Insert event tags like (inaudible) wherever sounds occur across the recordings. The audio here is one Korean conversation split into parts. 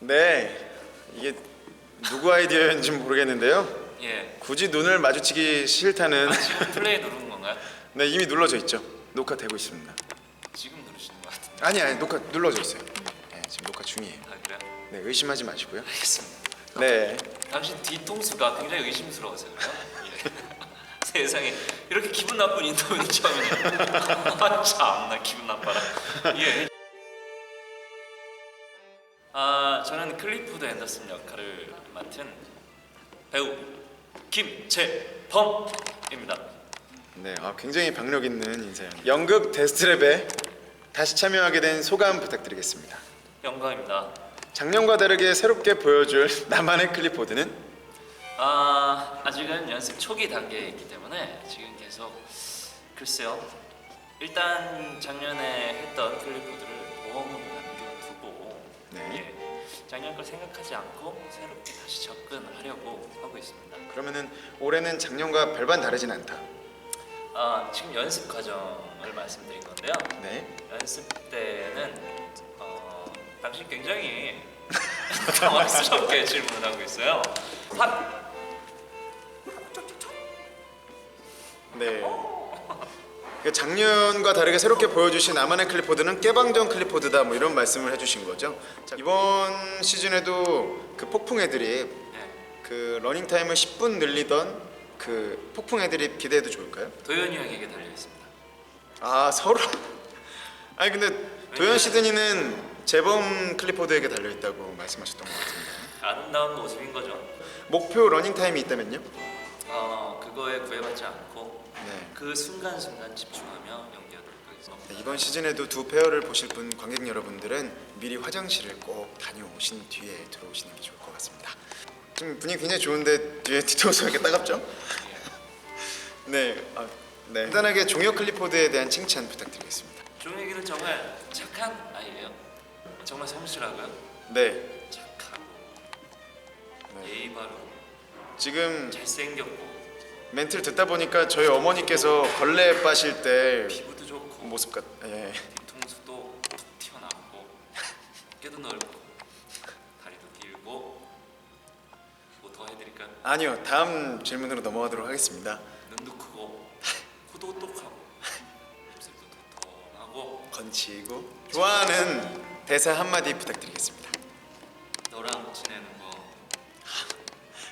네, 이게 누구 아이디어였는지 모르겠는데요. 예. 굳이 눈을 마주치기 싫다는. 아, 지금 플레이 누르는 건가요? 네, 이미 눌러져 있죠. 녹화되고 있습니다. 지금 누르시는 것 같은데. 아니 아니 녹화 눌러져 있어요. 네, 지금 녹화 중이에요. 아 그래요? 네, 의심하지 마시고요. 알겠습니다. 네, 당신 뒤통수가 굉장히 의심스러워서 그래요? 예. (laughs) 세상에 이렇게 기분 나쁜 인터뷰는 처음이네요. (laughs) 아, 참나 기분 나빠라. 예. 아 저는 클리프드 앤더슨 역할을 맡은 배우 김재범입니다. 네, 아, 굉장히 박력 있는 인사요. 연극 데스트랩에 다시 참여하게 된 소감 부탁드리겠습니다. 영광입니다. 작년과 다르게 새롭게 보여줄 (laughs) 나만의 클리포드는 아 아직은 연습 초기 단계에 있기 때문에 지금 계속 글쎄요. 일단 작년에 했던 클리프드 작년 걸 생각하지 않고 새롭게 다시 접근하려고 하고 있습니다. 그러면은 올해는 작년과 별반 다르진 않다. 아 지금 연습 과정을 말씀드린 건데요. 네, 연습 때는 어, 당신 굉장히 (laughs) 당황스럽게 질문을 하고 있어요. 팟 네. 그 작년과 다르게 새롭게 보여주신 나만의 클리포드는 깨방정 클리포드다 뭐 이런 말씀을 해주신 거죠. 자, 이번 시즌에도 그 폭풍 네, 그 러닝 타임을 10분 늘리던 그 폭풍 애드립 기대해도 좋을까요? 도현이 형에게 달려 있습니다. 아 서로 아니 근데 도현 시드니는 재범 클리포드에게 달려 있다고 말씀하셨던 것 같은데 아름다운 모습인 거죠. 목표 러닝 타임이 있다면요? 어 그거에 구애받지 않고 네. 그 순간 순간 집중하며 연기하도록 하겠습니다. 네, 이번 시즌에도 두 페어를 보실 분 관객 여러분들은 미리 화장실을 꼭 다녀오신 뒤에 들어오시는 게 좋을 것 같습니다. 지금 분위기 굉장히 좋은데 뒤에 (laughs) 뒤통수가 이렇게 따갑죠? (laughs) 네, 아, 네. 간단하게 종혁 클리포드에 대한 칭찬 부탁드리겠습니다. 종혁이는 정말 착한 아이예요. 정말 성실하고요. 네, 착하고 네. 예의 바르고 지금 잘생겼고 멘트를 듣다 보니까 저희 어머니께서 걸레 빠실 때 피부도 좋고 모습 같. 예. 뒤통수도 툭 튀어나오고 (laughs) 어깨도 넓고 다리도 길고 뭐 더 해드릴까요? 아니요, 다음 질문으로 넘어가도록 하겠습니다. 눈도 크고 코도 똑하고 입술도 도톰하고 건치고 좋아하는 대사 한마디 부탁드리겠습니다. 너랑 지내는 거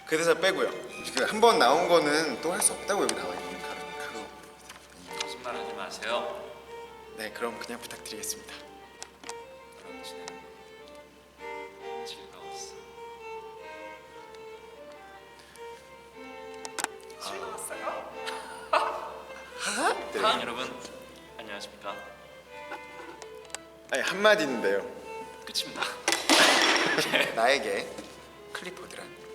그 대사 빼고요. 한 번 나온 거는 또 할 수 없다고 여기 나와 있는 가로 가로. 거짓말하지 마세요. 네, 그럼 그냥 부탁드리겠습니다. 즐거웠어. 즐거웠어요. 네. 다음 여러분 안녕하십니까? 아니 한 마디인데요. 끝입니다. (laughs) 나에게 클리포드란 배